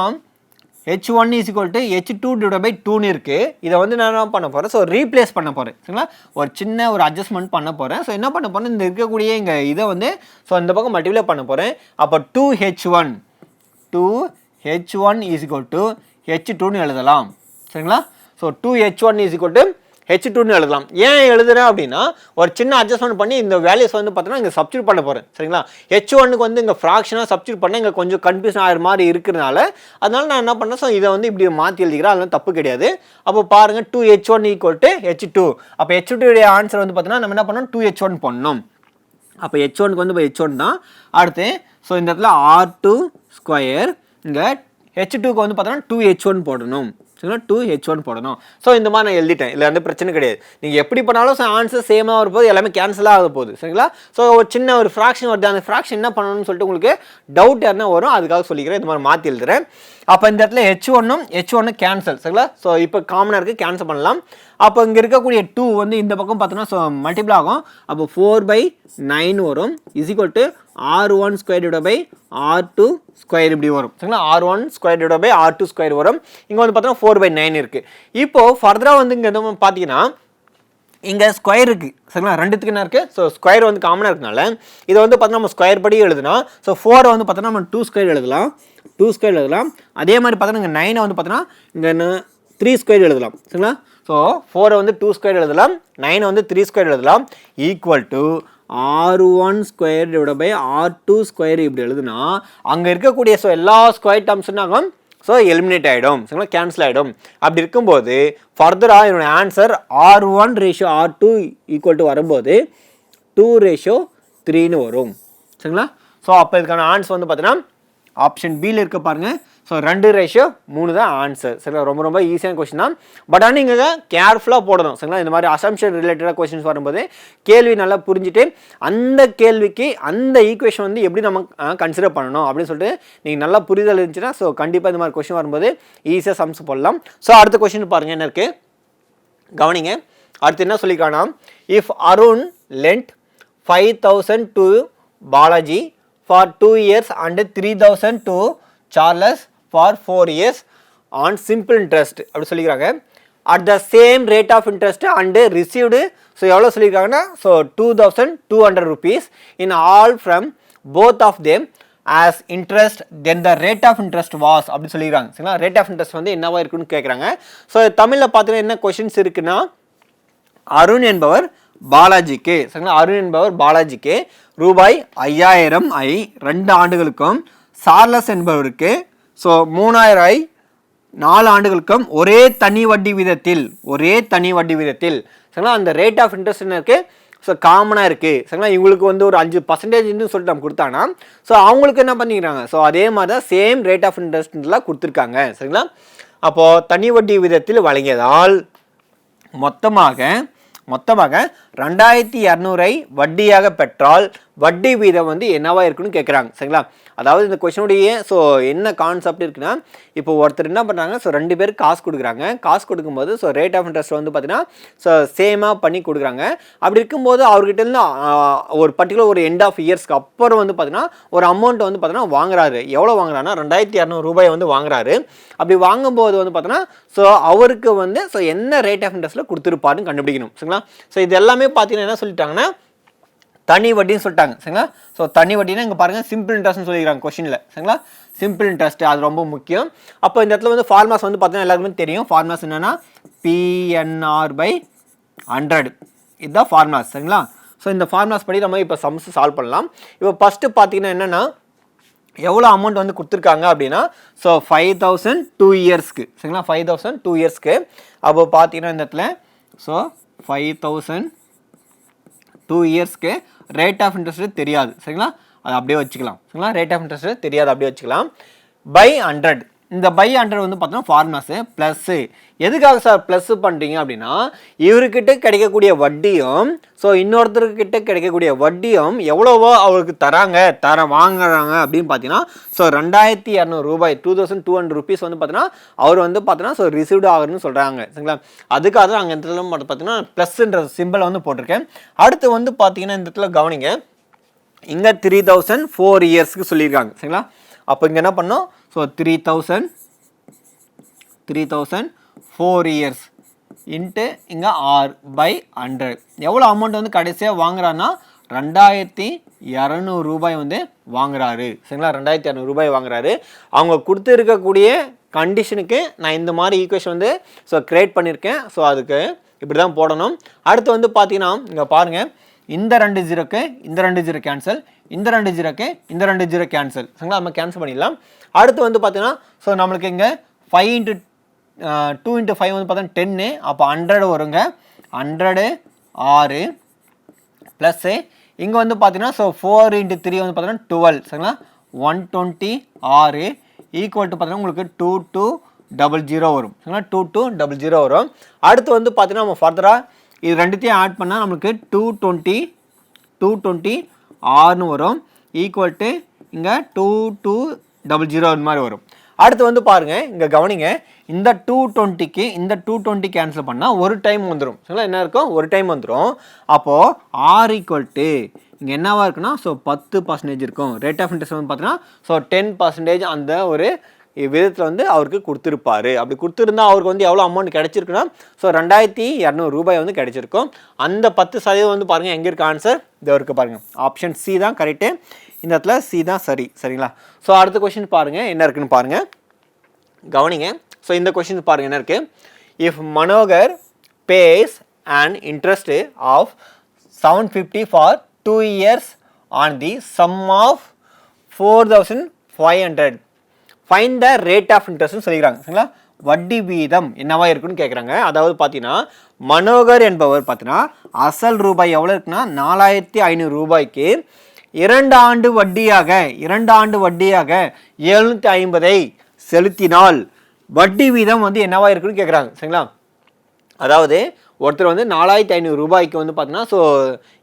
H one is equal to H two divide by டூன்னு இருக்குது இதை வந்து நான் என்ன பண்ண போகிறேன் ஸோ ரீப்ளேஸ் பண்ண போகிறேன் சரிங்களா? ஒரு சின்ன ஒரு அட்ஜஸ்ட்மெண்ட் பண்ண போகிறேன் ஸோ என்ன பண்ண போகிறேன் இந்த இருக்கக்கூடிய இங்கே இதை வந்து ஸோ இந்த பக்கம் மல்டிப்ளை பண்ண போகிறேன் அப்போ two H one two H one is equal to H டூன்னு எழுதலாம். சரிங்களா? So two H one is equal to H டூன்னு எழுதலாம். ஏன் எழுதுறேன் அப்படின்னா ஒரு சின்ன அட்ஜஸ்ட்மெண்ட் பண்ணி இந்த வேல்யூஸ் வந்து பார்த்தோன்னா இங்கே சப்ஸ்டியூட் பண்ண போகிறேன் சரிங்களா? ஹெச் ஒன்னுக்கு வந்து இங்கே ஃப்ராக்ஷனாக சப்ஸ்டியூட் பண்ண இங்கே கொஞ்சம் கன்ஃபியூஷன் ஆகிற மாதிரி இருக்கிறனால அதனால நான் என்ன பண்ணேன்? ஸோ இதை வந்து இப்படி மாற்றி எழுதிக்கிறேன். அதெல்லாம் தப்பு கிடையாது. அப்போ பாருங்கள் two H one equal to H two அப்போ ஹெச் டூடைய ஆன்சர் வந்து பார்த்தீங்கன்னா நம்ம என்ன பண்ணோம்? டூ ஹெச் ஒன் பண்ணணும் அப்போ ஹெச் ஒனுக்கு வந்து இப்போ ஹெச் ஒன் தான். அடுத்து ஸோ இந்த இடத்துல ஆர் டூ ஸ்கொயர் இங்கே ஹெச் டூக்கு வந்து பார்த்தோன்னா டூ ஹெச் ஒன் போடணும். பார்த்தீங்கன்னா டூ ஹெச் ஒன் போடணும். ஸோ இந்த மாதிரி நான் எழுதிட்டேன். இல்லை வந்து பிரச்சனை கிடையாது. நீங்கள் எப்படி பண்ணாலும் ஆன்சர் சேமாக வரும்போது எல்லாமே கேன்சலாக ஆக போகுது. சரிங்களா? ஸோ ஒரு சின்ன ஒரு ஃப்ராக்ஷன் வருது. அந்த ஃப்ராக்ஷன் என்ன பண்ணணும்னு சொல்லிட்டு உங்களுக்கு டவுட் என்ன வரும். அதுக்காக சொல்லிக்கிறேன். இந்த மாதிரி மாற்றி எழுதுறேன். அப்போ இந்த இடத்துல ஹெச் ஒன்னும் ஹெச் ஒன்று கேன்சல் சரிங்களா? ஸோ இப்போ காமனாக இருக்குது கேன்சல் பண்ணலாம். அப்போ இங்கே இருக்கக்கூடிய டூ வந்து இந்த பக்கம் பார்த்தோன்னா ஸோ மல்டிபிள் ஆகும். அப்போ ஃபோர் பை நைன் வரும். Is equal to R one square divide by R two square இப்படி வரும். சரிங்களா? R one square divide by R two square வரும். இங்கே வந்து பார்த்தோன்னா ஃபோர் பை நைன் இருக்குது இப்போது ஃபர்தராக வந்து இங்கே எதுவும் பார்த்தீங்கன்னா இங்கே ஸ்கொயர் இருக்குது சரிங்களா? ரெண்டுத்துக்கு என்ன இருக்குது ஸோ ஸ்கொயர் வந்து காமனாக இருக்கனால இதை வந்து பார்த்தோன்னா நம்ம ஸ்கொயர் படி எழுதுனா ஸோ ஃபோரை வந்து பார்த்தோன்னா நம்ம டூ ஸ்கொயர் எழுதலாம். டூ ஸ்கொயர் எழுதலாம். அதே மாதிரி பார்த்தோன்னா இங்கே நைனை வந்து பார்த்தோன்னா இங்கே த்ரீ ஸ்கொயர் எழுதலாம். சரிங்களா? ஸோ ஃபோரை வந்து டூ ஸ்கொயர் எழுதலாம். நைனை வந்து த்ரீ ஸ்கொயர் எழுதலாம். Equal to R one square divide by R two square இப்படி எழுதுனா அங்கே இருக்கக்கூடிய ஸோ எல்லா ஸ்கொயர் டேர்ம்ஸ்னாகும் ஸோ எலிமினேட் ஆகிடும் சரிங்களா கேன்சல் ஆகிடும் அப்படி இருக்கும்போது ஃபர்தராக என்னோட answer R one ratio R two equal to வரும்போது டூ ரேஷியோ த்ரீன்னு வரும். சரிங்களா? ஸோ அப்போ இதுக்கான ஆன்சர் வந்து பார்த்தீங்கன்னா ஆப்ஷன் பியில் இருக்க பாருங்கள் ஸோ ரெண்டு ரேஷியோ மூணு தான் ஆன்சர் சரிங்களா? ரொம்ப ரொம்ப ஈஸியான கொஸ்டின் தான். பட் ஆனால் நீங்கள் கேர்ஃபுல்லாக போடணும். சரிங்களா? இந்த மாதிரி அசம்ஷன் ரிலேட்டடாக கொஸ்டின்ஸ் வரும்போது கேள்வி நல்லா புரிஞ்சுட்டு அந்த கேள்விக்கு அந்த ஈக்குவேஷன் வந்து எப்படி நம்ம கன்சிடர் பண்ணணும் அப்படின்னு சொல்லிட்டு நீங்கள் நல்லா புரிதல் இருந்துச்சுன்னா ஸோ கண்டிப்பாக இந்த மாதிரி கொஸ்டின் வரும்போது ஈஸியாக சம்ஸ் போடலாம். ஸோ அடுத்த கொஸ்டின் பாருங்கள் என்ன இருக்குது கவனிங்க. அடுத்து என்ன சொல்லிக்கானா if Arun lend five thousand to Balaji for two years and three thousand to Charles for four years on simple interest அப்படி சொல்லிக்கிறாங்க. At the same rate of interest and received so எவ்வளோ சொல்லியிருக்காங்கன்னா so two thousand two hundred rupees in all from both of them as interest then the rate of interest was அப்படின்னு சொல்லிக்கிறாங்க. சரிங்களா? Rate of interest வந்து என்னவாக இருக்குன்னு கேட்குறாங்க so தமிழில் பார்த்தீங்கன்னா என்ன கொஷின்ஸ் இருக்குன்னா? அருண் என்பவர் பாலாஜிக்கு சரிங்களா? அருண் என்பவர் பாலாஜிக்கு ரூபாய் ஐயாயிரம் ஐ ரெண்டு ஆண்டுகளுக்கும் சார்லஸ் என்பவருக்கு ஸோ மூணாயிரம் ஐ நாலு ஆண்டுகளுக்கும் ஒரே தனி வட்டி விதத்தில் ஒரே தனி வட்டி விதத்தில். சரிங்களா? அந்த ரேட் ஆஃப் இன்ட்ரெஸ்ட் என்ன இருக்குது ஸோ காமனாக இருக்குது சரிங்களா? இவங்களுக்கு வந்து ஒரு அஞ்சு பர்சன்டேஜ்னு சொல்லிட்டு நம்ம கொடுத்தானா ஸோ அவங்களுக்கு என்ன பண்ணிக்கிறாங்க? ஸோ அதே மாதிரி தான் சேம் ரேட் ஆஃப் இன்ட்ரெஸ்ட்லாம் கொடுத்துருக்காங்க. சரிங்களா? அப்போது தனி வட்டி விதத்தில் வழங்கியதால் மொத்தமாக மொத்தமாக ரெண்டாயிரத்தி இரநூறை வட்டியாக பெற்றால் வட்டி வீதம் வந்து என்னவாக இருக்குன்னு கேட்குறாங்க சரிங்களா? அதாவது இந்த கொஷனுடைய ஸோ என்ன கான்செப்ட் இருக்குன்னா இப்போ ஒருத்தர் என்ன பண்ணுறாங்க ஸோ ரெண்டு பேருக்கு காசு கொடுக்குறாங்க. காசு கொடுக்கும்போது ஸோ ரேட் ஆஃப் இன்ட்ரெஸ்ட் வந்து பார்த்தீங்கன்னா ஸோ சேமாக பண்ணி கொடுக்குறாங்க. அப்படி இருக்கும்போது அவர்கிட்டருந்து ஒரு பர்டிகுலர் ஒரு எண்ட் ஆஃப் இயர்ஸ்க்கு அப்புறம் வந்து பார்த்தீங்கன்னா ஒரு அமௌண்ட் வந்து பார்த்தீங்கன்னா வாங்குறாரு. எவ்வளோ வாங்குறாருன்னா ரெண்டாயிரத்தி இரநூறு ரூபாய் வந்து வாங்குறாரு. அப்படி வாங்கும்போது வந்து பார்த்தீங்கன்னா ஸோ அவருக்கு வந்து ஸோ என்ன ரேட் ஆஃப் இன்ட்ரெஸ்ட்டில் கொடுத்துருப்பாருன்னு கண்டுபிடிக்கணும் சரிங்களா? ஸோ இது எல்லாமே பார்த்தீங்கன்னா என்ன சொல்லிட்டாங்கன்னா தனி வட்டின்னு சொல்லிட்டாங்க. சரிங்களா? ஸோ தனி வட்டினா இங்கே பாருங்கள் சிம்பிள் இன்ட்ரெஸ்ட்னு சொல்லிக்கிறாங்க கொஷினில் சரிங்களா? சிம்பிள் இன்ட்ரெஸ்ட் அது ரொம்ப முக்கியம். அப்போ இந்த இடத்துல வந்து ஃபார்மாஸ் வந்து பார்த்தீங்கன்னா எல்லாருக்குமே தெரியும். ஃபார்மாஸ் என்னென்னா பிஎன்ஆர் பை ஹண்ட்ரட் இதுதான் ஃபார்மாஸ் சரிங்களா? ஸோ இந்த ஃபார்மாஸ் படி நம்ம இப்போ சம்ஸ் சால்வ் பண்ணலாம். இப்போ ஃபஸ்ட்டு பார்த்தீங்கன்னா என்னென்னா எவ்வளோ அமௌண்ட் வந்து கொடுத்துருக்காங்க அப்படின்னா ஸோ ஃபைவ் தௌசண்ட் டூ இயர்ஸ்க்கு சரிங்களா? ஃபைவ் தௌசண்ட் டூ இயர்ஸ்க்கு அப்போ பார்த்தீங்கன்னா இந்த இடத்துல ஸோ ஃபைவ் தௌசண்ட் டூ இயர்ஸ்க்கு ரேட் ஆஃப் இன்ட்ரெஸ்ட் தெரியாது. சரிங்களா? அதை அப்படியே வச்சுக்கலாம். சரிங்களா? ரேட் ஆஃப் இன்ட்ரெஸ்ட் தெரியாது. அப்படியே வச்சுக்கலாம். பை ஹண்ட்ரட் இந்த பை ஹண்ட்ரட் வந்து பார்த்தோன்னா ஃபார்மஸு ப்ளஸ்ஸு எதுக்காக சார் ப்ளஸ்ஸு பண்ணுறீங்க அப்படின்னா இவர்கிட்ட கிடைக்கக்கூடிய வட்டியும் ஸோ இன்னொருத்தர்கிட்ட கிடைக்கக்கூடிய வட்டியும் எவ்வளவோ அவருக்கு தராங்க தர வாங்குறாங்க அப்படின்னு பார்த்தீங்கன்னா ஸோ ரெண்டாயிரத்தி இரநூறு ரூபாய் two thousand two hundred rupees வந்து பார்த்தீங்கன்னா அவர் வந்து பார்த்தீங்கன்னா ஸோ ரிசீவ்டு ஆகுதுன்னு சொல்கிறாங்க சரிங்களா? அதுக்காக தான் அங்கே இந்த இடத்துல மட்டும் பார்த்தீங்கன்னா ப்ளஸ்ன்ற சிம்பிளை வந்து போட்டிருக்கேன். அடுத்து வந்து பார்த்தீங்கன்னா இந்த இடத்துல கவனிங்க. இங்கே த்ரீ தௌசண்ட் ஃபோர் இயர்ஸ்க்கு சொல்லியிருக்காங்க. சரிங்களா? அப்போ இங்கே என்ன பண்ணோம்? So three thousand three thousand four years into இங்கே ஆர் பை ஹண்ட்ரட் எவ்வளோ அமௌண்ட் வந்து கடைசியாக வாங்குறான்னா ரெண்டாயிரத்தி இரநூறு ரூபாய் வந்து வாங்குறாரு. சரிங்களா? ரெண்டாயிரத்தி இரநூறு ரூபாய் வாங்குறாரு. அவங்க கொடுத்துருக்கக்கூடிய கண்டிஷனுக்கு நான் இந்த மாதிரி ஈக்குவேஷன் வந்து ஸோ க்ரியேட் பண்ணியிருக்கேன். ஸோ அதுக்கு இப்படி தான் போடணும். அடுத்து வந்து பார்த்தீங்கன்னா இங்கே பாருங்கள் இந்த ரெண்டு ஜீரோக்கு இந்த ரெண்டு ஜீரோ கேன்சல் இந்த ரெண்டு ஜீரோக்கு இந்த ரெண்டு ஜீரோ கேன்சல் சரிங்களா? நம்ம கேன்சல் பண்ணிடலாம். அடுத்து வந்து பார்த்தீங்கன்னா ஸோ நம்மளுக்கு இங்கே five into two into five வந்து பார்த்தீங்கன்னா டென்னு அப்போ ஹண்ட்ரட் வருங்க. ஹண்ட்ரடு ஆறு ப்ளஸ்ஸு இங்கே வந்து பார்த்தீங்கன்னா ஸோ ஃபோர் இன்ட்டு த்ரீ வந்து பார்த்தீங்கன்னா டுவெல் சரிங்களா? ஒன் டுவெண்ட்டி ஆறு ஈக்குவல் டு பார்த்தீங்கன்னா உங்களுக்கு டூ டூ டபுள் ஜீரோ வரும். சரிங்களா? டூ டூ டபுள் ஜீரோ வரும். அடுத்து வந்து பார்த்தீங்கன்னா நம்ம ஃபர்தராக இது ரெண்டுத்தையும் ஆட் பண்ணால் நம்மளுக்கு டூ டுவெண்ட்டி டூ டுவெண்ட்டி ஆறுனு வரும். ஈக்குவல் டு இங்கே டூ டூ டபுள் ஜீரோ இந்த மாதிரி வரும். அடுத்து வந்து பாருங்கள் இங்கே கவனிங்க. இந்த டூ டுவெண்ட்டிக்கு இந்த டூ டுவெண்ட்டி கேன்சல் பண்ணால் ஒரு டைம் வந்துடும் சரிங்களா? என்ன இருக்கும்? ஒரு டைம் வந்துடும் அப்போது ஆர் ஈக்குவல் டு இங்கே என்னவாக இருக்குன்னா ஸோ பத்து பர்சன்டேஜ் இருக்கும். ரேட் ஆஃப் இன்ட்ரெஸ்ட் வந்து பார்த்தீங்கன்னா ஸோ டென் பர்சன்டேஜ் அந்த ஒரு விதத்தில் வந்து அவருக்கு கொடுத்துருப்பாரு. அப்படி கொடுத்துருந்தா அவருக்கு வந்து எவ்வளோ அமௌண்ட் கிடச்சிருக்குன்னா ஸோ ரெண்டாயிரத்தி இரநூறு ரூபாய் வந்து கிடச்சிருக்கும். அந்த பத்து சதவீதம் வந்து பாருங்கள் எங்கே இருக்க ஆன்சர் இது இருக்குது பாருங்கள் ஆப்ஷன் சி தான் கரெக்டு இந்த இடத்துல சி தான் சரி சரிங்களா? ஸோ அடுத்த கொஷின் பாருங்கள் என்ன இருக்குன்னு பாருங்கள் கவனிங்க. ஸோ இந்த கொஷின் பாருங்கள் என்ன இருக்குது if Manohar pays and interest of seven fifty for two years on the sum of four thousand five hundred find the rate of இன்ட்ரெஸ்ட்னு சொல்லிக்கிறாங்க. சரிங்களா? வட்டி வீதம் என்னவா இருக்குன்னு கேட்குறாங்க அதாவது பார்த்தீங்கன்னா மனோகர் என்பவர் பார்த்தீங்கன்னா அசல் ரூபாய் எவ்வளோ இருக்குன்னா நாலாயிரத்தி ஐநூறு ரூபாய்க்கு இரண்டு ஆண்டு வட்டியாக இரண்டு ஆண்டு வட்டியாக எழுநூற்றி ஐம்பதை செலுத்தினால் வட்டி வீதம் வந்து என்னவா இருக்குன்னு கேட்குறாங்க சரிங்களா? அதாவது ஒருத்தர் வந்து நாலாயிரத்தி ஐநூறு ரூபாய்க்கு வந்து பார்த்தீங்கன்னா ஸோ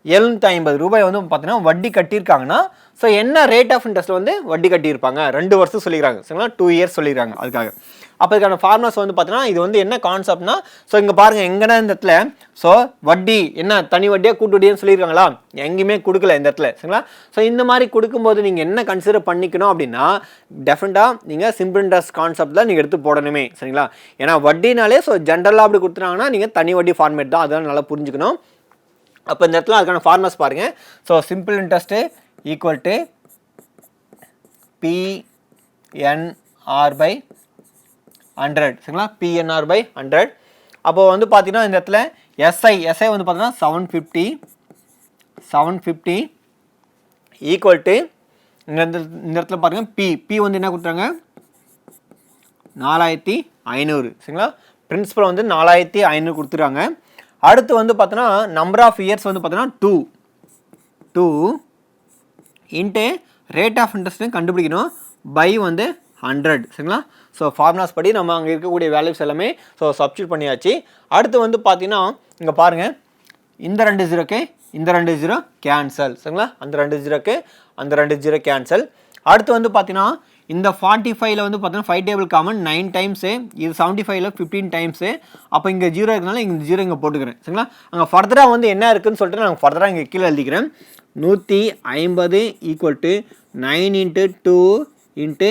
எழுநூற்றி ஐம்பது ரூபாய் வந்து பார்த்தீங்கன்னா வட்டி கட்டியிருக்காங்கன்னா ஸோ என்ன ரேட் ஆஃப் இன்ட்ரெஸ்ட் வந்து வட்டி கட்டியிருப்பாங்க? ரெண்டு வருஷம் சொல்லிக்கிறாங்க. சரிங்களா? டூ இயர்ஸ் சொல்லிக்கிறாங்க. அதுக்காக. அப்போ இதுக்கான ஃபார்மர்ஸ் வந்து பார்த்தீங்கன்னா இது வந்து என்ன கான்செப்ட்னா ஸோ இங்கே பாருங்கள் எங்கன்னா இந்த இடத்துல? ஸோ வட்டி என்ன தனி வட்டியாக கூட்டு வட்டின்னு சொல்லியிருக்காங்களா? எங்கேயுமே கொடுக்கல இந்த இடத்துல சரிங்களா? ஸோ இந்த மாதிரி கொடுக்கும்போது நீங்கள் என்ன கன்சிடர் பண்ணிக்கணும் அப்படின்னா டெஃபினட்டாக நீங்கள் சிம்பிள் இன்ட்ரெஸ்ட் கான்செப்ட் நீங்கள் எடுத்து போடணுமே சரிங்களா? ஏன்னா வட்டினாலே ஸோ ஜென்ரலாக அப்படி கொடுத்துட்டாங்கன்னா நீங்கள் தனி வட்டி ஃபார்மேட் தான் அதெல்லாம் நல்லா புரிஞ்சுக்கணும். அப்போ இந்த இடத்துல அதுக்கான ஃபார்மர்ஸ் பாருங்கள் so simple interest equal to PNR by hundred சரிங்களா? பிஎன்ஆர் பை ஹண்ட்ரட் அப்போது வந்து பார்த்தீங்கன்னா இந்த இடத்துல எஸ்ஐ எஸ்ஐ வந்து பார்த்தீங்கன்னா seven fifty seven fifty equal to இந்த இந்த இடத்துல பாருங்கள் பி பி வந்து என்ன கொடுத்தாங்க? நாலாயிரத்தி ஐநூறு. சரிங்களா? பிரின்ஸிபல் வந்து நாலாயிரத்தி ஐநூறு கொடுத்துருக்காங்க அடுத்து வந்து பார்த்தோன்னா நம்பர் ஆஃப் இயர்ஸ் வந்து பார்த்தோன்னா two two into rate of இன்ட்ரெஸ்ட்டையும் கண்டுபிடிக்கணும். பை வந்து ஹண்ட்ரட் சரிங்களா? ஸோ ஃபார்முலாஸ் படி நம்ம அங்கே இருக்கக்கூடிய வேல்யூஸ் எல்லாமே ஸோ சப்ஸ்டியூட் பண்ணியாச்சு. அடுத்து வந்து பார்த்தீங்கன்னா இங்கே பாருங்கள் இந்த ரெண்டு ஜீரோக்கு இந்த ரெண்டு ஜீரோ கேன்சல் சரிங்களா? அந்த ரெண்டு ஜீரோக்கு அந்த ரெண்டு ஜீரோ கேன்சல் அடுத்து வந்து பார்த்தீங்கன்னா இந்த ஃபார்ட்டி ஃபைவ்ல வந்து பார்த்தீங்கன்னா five table common nine times இது செவன்ட்டி ஃபைவ்ல ஃபிஃப்டீன் டைம்ஸு அப்போ இங்கே ஜீரோ இருக்கனால இங்கே ஜீரோ இங்கே போட்டுக்கிறேன். சரிங்களா? அங்கே ஃபர்தராக வந்து என்ன இருக்குதுன்னு சொல்லிட்டு நான் ஃபர்தராக இங்கே கீழே எழுதிக்கிறேன். நூற்றி ஐம்பது equal to nine into two into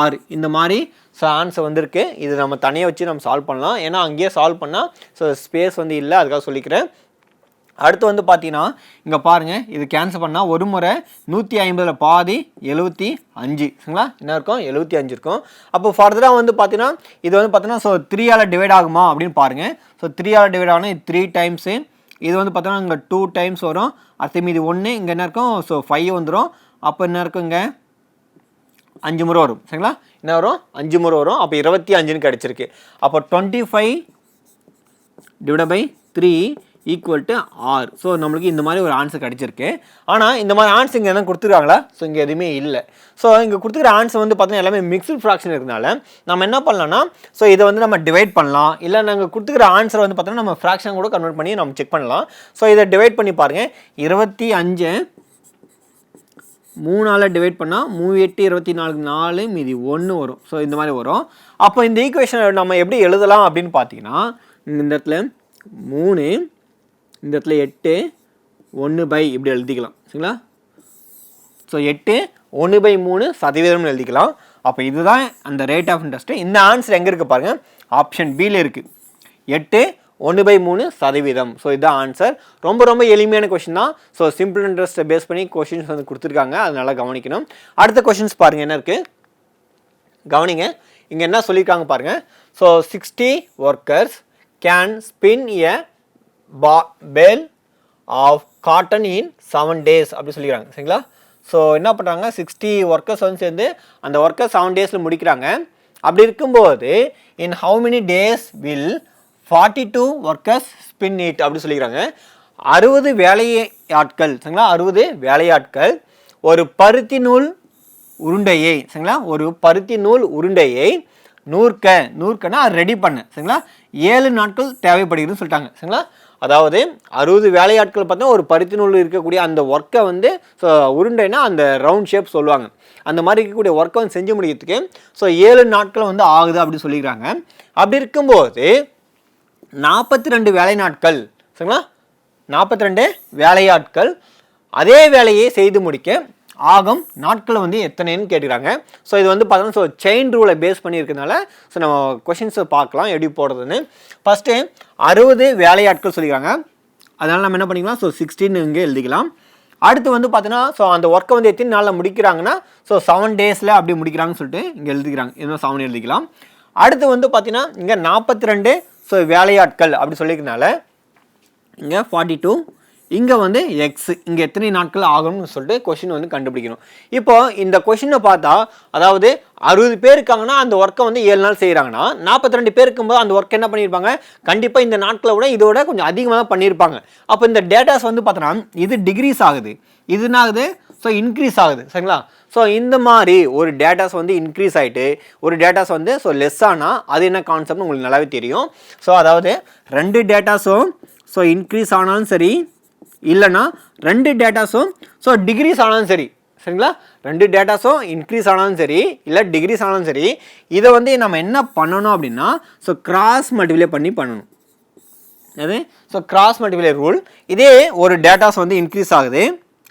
ஆறு. இந்த மாதிரி ஸோ ஆன்சர் வந்திருக்கு. இது நம்ம தனியாக வச்சு நம்ம சால்வ் பண்ணலாம். ஏன்னா அங்கேயே சால்வ் பண்ணால் ஸோ ஸ்பேஸ் வந்து இல்லை. அதுக்காக சொல்லிக்கிறேன். அடுத்து வந்து பார்த்தீங்கன்னா இங்கே பாருங்கள் இது கேன்சல் பண்ணால் ஒரு முறை நூற்றி ஐம்பதில் பாதி எழுபத்தி அஞ்சு. சரிங்களா? என்ன இருக்கும்? எழுபத்தி அஞ்சு இருக்கும். அப்போ ஃபர்தராக வந்து பார்த்தீங்கன்னா இது வந்து பார்த்தீங்கன்னா ஸோ த்ரீயால் டிவைட் ஆகுமா அப்படின்னு பாருங்கள் ஸோ த்ரீயால் டிவைட் ஆகணும் இது த்ரீ டைம்ஸு இது வந்து பார்த்தீங்கன்னா இங்கே டூ டைம்ஸ் வரும். அடுத்து மீதி ஒன்று இங்கே என்ன இருக்கும்? ஸோ ஃபைவ் வந்துடும் அப்போ என்ன இருக்குங்க? அஞ்சு முறை வரும். சரிங்களா? என்ன வரும்? அஞ்சு முறை வரும். அப்போ இருபத்தி அஞ்சுன்னு கிடச்சிருக்கு. அப்போ twenty five divide by three equal to R so நம்மளுக்கு இந்த மாதிரி ஒரு ஆன்சர் கிடச்சிருக்கு. ஆனால் இந்த மாதிரி ஆன்சர் இங்கே என்ன கொடுத்துருக்காங்களா? ஸோ இங்கே எதுவுமே இல்லை. ஸோ இங்கே கொடுத்துருக்க ஆன்சர் வந்து பார்த்தீங்கன்னா எல்லாமே மிக்சட் ஃப்ராக்ஷன் இருக்கனால நம்ம என்ன பண்ணலாம்னா ஸோ இதை வந்து நம்ம டிவைட் பண்ணலாம். இல்லை நாங்கள் கொடுத்துக்கிற ஆன்சர் வந்து பார்த்தோன்னா நம்ம ஃப்ராக்ஷன் கூட கன்வெர்ட் பண்ணி நம்ம செக் பண்ணலாம். ஸோ இதை டிவைட் பண்ணி பாருங்கள் இருபத்தி அஞ்சு மூணால் டிவைட் பண்ணால் மூணு எட்டு இருபத்தி நாலு நாலு மீதி ஒன்று வரும். ஸோ இந்த மாதிரி வரும். அப்போ இந்த ஈக்குவேஷனை நம்ம எப்படி எழுதலாம் அப்படின்னு பார்த்தீங்கன்னா இந்த இடத்துல மூணு இந்த இடத்துல எட்டு ஒன்று பை இப்படி எழுதிக்கலாம். சரிங்களா? ஸோ எட்டு ஒன்று பை மூணு சதவீதம்னு எழுதிக்கலாம். அப்போ இதுதான் அந்த ரேட் ஆஃப் இன்ட்ரெஸ்ட்டு இந்த ஆன்சர் எங்கே இருக்குது பாருங்கள் ஆப்ஷன் பியில் இருக்குது எட்டு ஒன்று பை மூணு சதவீதம். ஸோ இதுதான் ஆன்சர் ரொம்ப ரொம்ப எளிமையான கொஷின் தான். ஸோ சிம்பிள் இன்ட்ரெஸ்ட்டை பேஸ் பண்ணி கொஷின்ஸ் வந்து கொடுத்துருக்காங்க. அது நல்லா கவனிக்கணும். அடுத்த கொஷின்ஸ் பாருங்கள் என்ன இருக்குது கவனிங்க. இங்கே என்ன சொல்லியிருக்காங்க பாருங்கள் so sixty workers can spin a ba bale of cotton in seven days அப்படின்னு சொல்லிக்கிறாங்க சரிங்களா? ஸோ என்ன பண்ணுறாங்க சிக்ஸ்டி ஒர்க்கர்ஸ் வந்து சேர்ந்து அந்த ஒர்க்கர் செவன் டேஸில் முடிக்கிறாங்க. அப்படி இருக்கும்போது in how many days will forty two workers spin it அப்படி சொல்லிக்கிறாங்க. அறுபது வேலையாட்கள் சரிங்களா? அறுபது வேலையாட்கள் ஒரு பருத்தி நூல் உருண்டையை சரிங்களா? ஒரு பருத்தி நூல் உருண்டையை நூற்க நூற்கனா ரெடி பண்ண சரிங்களா? ஏழு நாட்கள் தேவைப்படுகிறதுன்னு சொல்லிட்டாங்க சரிங்களா? அதாவது அறுபது வேலையாட்கள் பார்த்தா ஒரு பருத்தி நூல் இருக்கக்கூடிய அந்த ஒர்க்கை வந்து ஸோ உருண்டைனா அந்த ரவுண்ட் ஷேப் சொல்லுவாங்க. அந்த மாதிரி இருக்கக்கூடிய ஒர்க்கை வந்து செஞ்சு முடிக்கிறதுக்கு ஸோ ஏழு நாட்கள் வந்து ஆகுது அப்படின்னு சொல்லிக்கிறாங்க. அப்படி இருக்கும்போது நாற்பத்தி ரெண்டு வேலை நாட்கள் சரிங்களா? நாற்பத்தி ரெண்டு வேலையாட்கள். அதே வேலையை செய்து முடிக்க ஆகும் நாட்களை வந்து எத்தனைன்னு கேட்டுக்கிறாங்க. ஸோ இது வந்து பார்த்தோன்னா ஸோ செயின் ரூலை பேஸ் பண்ணியிருக்கனால ஸோ நம்ம கொஷின்ஸை பார்க்கலாம் எப்படி போடுறதுன்னு. ஃபஸ்ட்டு அறுபது வேலையாட்கள் சொல்லிக்கிறாங்க. அதனால் நம்ம என்ன பண்ணிக்கலாம்? ஸோ சிக்ஸ்டீன் இங்கே எழுதிக்கலாம். அடுத்து வந்து பார்த்தீங்கன்னா ஸோ அந்த ஒர்க்கை வந்து எத்தனை நாளில் முடிக்கிறாங்கன்னா ஸோ செவன் டேஸில் அப்படி முடிக்கிறாங்கன்னு சொல்லிட்டு இங்கே எழுதிக்கிறாங்க. இன்னும் செவன் எழுதிக்கலாம். அடுத்து வந்து பார்த்தீங்கன்னா இங்கே நாற்பத்தி ரெண்டு ஸோ வேலையாட்கள் அப்படி சொல்லியிருக்கனால இங்கே ஃபார்ட்டி டூ இங்கே வந்து எக்ஸ் இங்கே எத்தனை நாட்கள் ஆகும்னு சொல்லிட்டு கொஷின் வந்து கண்டுபிடிக்கணும். இப்போ இந்த கொஷினை பார்த்தா அதாவது அறுபது பேர் இருக்காங்கன்னா அந்த ஒர்க்கை வந்து ஏழு நாள் செய்கிறாங்கன்னா நாற்பத்தி ரெண்டு பேர் இருக்கும்போது அந்த ஒர்க் என்ன பண்ணியிருப்பாங்க? கண்டிப்பாக இந்த நாட்களை விட இதோட கொஞ்சம் அதிகமாக தான் பண்ணியிருப்பாங்க. அப்போ இந்த டேட்டாஸ் வந்து பார்த்தோன்னா இது டிகிரிஸ் ஆகுது. இது என்ன ஆகுது ஸோ இன்க்ரீஸ் ஆகுது. சரிங்களா? ஸோ இந்த மாதிரி ஒரு டேட்டாஸ் வந்து இன்க்ரீஸ் ஆகிட்டு ஒரு டேட்டாஸ் வந்து ஸோ லெஸ் ஆனால் அது என்ன கான்செப்ட்னு உங்களுக்கு நல்லாவே தெரியும். ஸோ அதாவது ரெண்டு டேட்டாஸும் ஸோ இன்க்ரீஸ் ஆனாலும் சரி இல்லைன்னா ரெண்டு டேட்டாஸும் ஸோ டிகிரிஸ் ஆனாலும் சரி. சரிங்களா? ரெண்டு டேட்டாஸும் இன்க்ரீஸ் ஆனாலும் சரி இல்லை டிகிரிஸ் ஆனாலும் சரி இதை வந்து நம்ம என்ன பண்ணணும் அப்படின்னா ஸோ கிராஸ் மல்டிப்ளை பண்ணி பண்ணணும். அது ஸோ கிராஸ் மல்டிப்ளை ரூல் இதே ஒரு டேட்டாஸ் வந்து இன்க்ரீஸ் ஆகுது.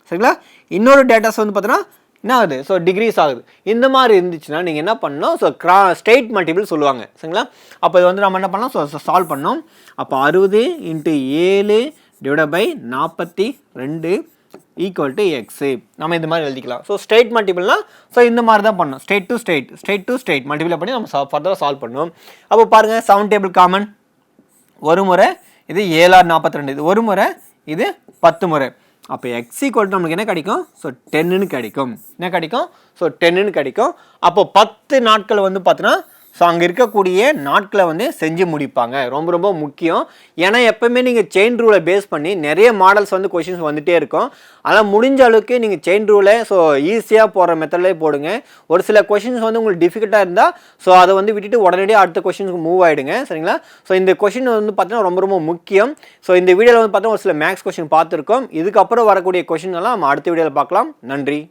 சரிங்களா? இன்னொரு டேட்டாஸ் வந்து பார்த்தோன்னா என்ன ஆகுது? ஸோ டிகிரிஸ் ஆகுது. இந்த மாதிரி இருந்துச்சுன்னா நீங்கள் என்ன பண்ணணும்? ஸோ கிரா ஸ்டேட் மல்டிபிள் சொல்லுவாங்க. சரிங்களா? அப்போ இது வந்து நம்ம என்ன பண்ணலாம் ஸோ சால்வ் பண்ணோம் அப்போ அறுபது இன்ட்டு ஏழு டிவைட் பை நாற்பத்தி ரெண்டு ஈக்குவல் டு எக்ஸு நம்ம இந்த மாதிரி எழுதிக்கலாம். ஸோ ஸ்டேட் மல்டிபிள்னா ஸோ இந்த மாதிரி தான் பண்ணணும். State to state state to state multiply பண்ணி நம்ம ஃபர்தராக சால்வ் பண்ணுவோம். அப்போ பாருங்கள் செவன் டேபிள் காமன் ஒரு முறை இது ஏழாறு நாற்பத்தி ரெண்டு. இது ஒரு முறை இது பத்து முறை. அப்போ எக்ஸ் ஈக்குவல் நமக்கு என்ன கிடைக்கும்? ஸோ டென்னுன்னு கிடைக்கும். என்ன கிடைக்கும்? ஸோ டென்னுன்னு கிடைக்கும். அப்போ பத்து நாட்கள் வந்து பார்த்தீங்கன்னா ஸோ அங்கே இருக்கக்கூடிய நாட்களை வந்து செஞ்சு முடிப்பாங்க. ரொம்ப ரொம்ப முக்கியம். ஏன்னா எப்போவுமே நீங்கள் செயின் ரூலை பேஸ் பண்ணி நிறைய மாடல்ஸ் வந்து கொஷின்ஸ் வந்துகிட்டே இருக்கும். அதனால் முடிஞ்ச அளவுக்கு நீங்கள் செயின் ரூலை ஸோ ஈஸியாக போகிற மெத்தட்லேயே போடுங்க. ஒரு சில கொஷின்ஸ் வந்து உங்களுக்கு டிஃபிகல்ட்டாக இருந்தால் ஸோ அதை வந்து விட்டுட்டு உடனடியாக அடுத்த கொஷினுக்கு மூவ் ஆகிடுங்க சரிங்களா? ஸோ இந்த கொஷின் வந்து பார்த்தீங்கன்னா ரொம்ப ரொம்ப முக்கியம். ஸோ இந்த வீடியோவில் வந்து பார்த்தீங்கன்னா ஒரு சில மேக்ஸ் கொஷின் பார்த்துருக்கோம். இதுக்கப்புறம் வரக்கூடிய கொஷின் எல்லாம் நம்ம அடுத்த வீடியோவில் பார்க்கலாம். நன்றி.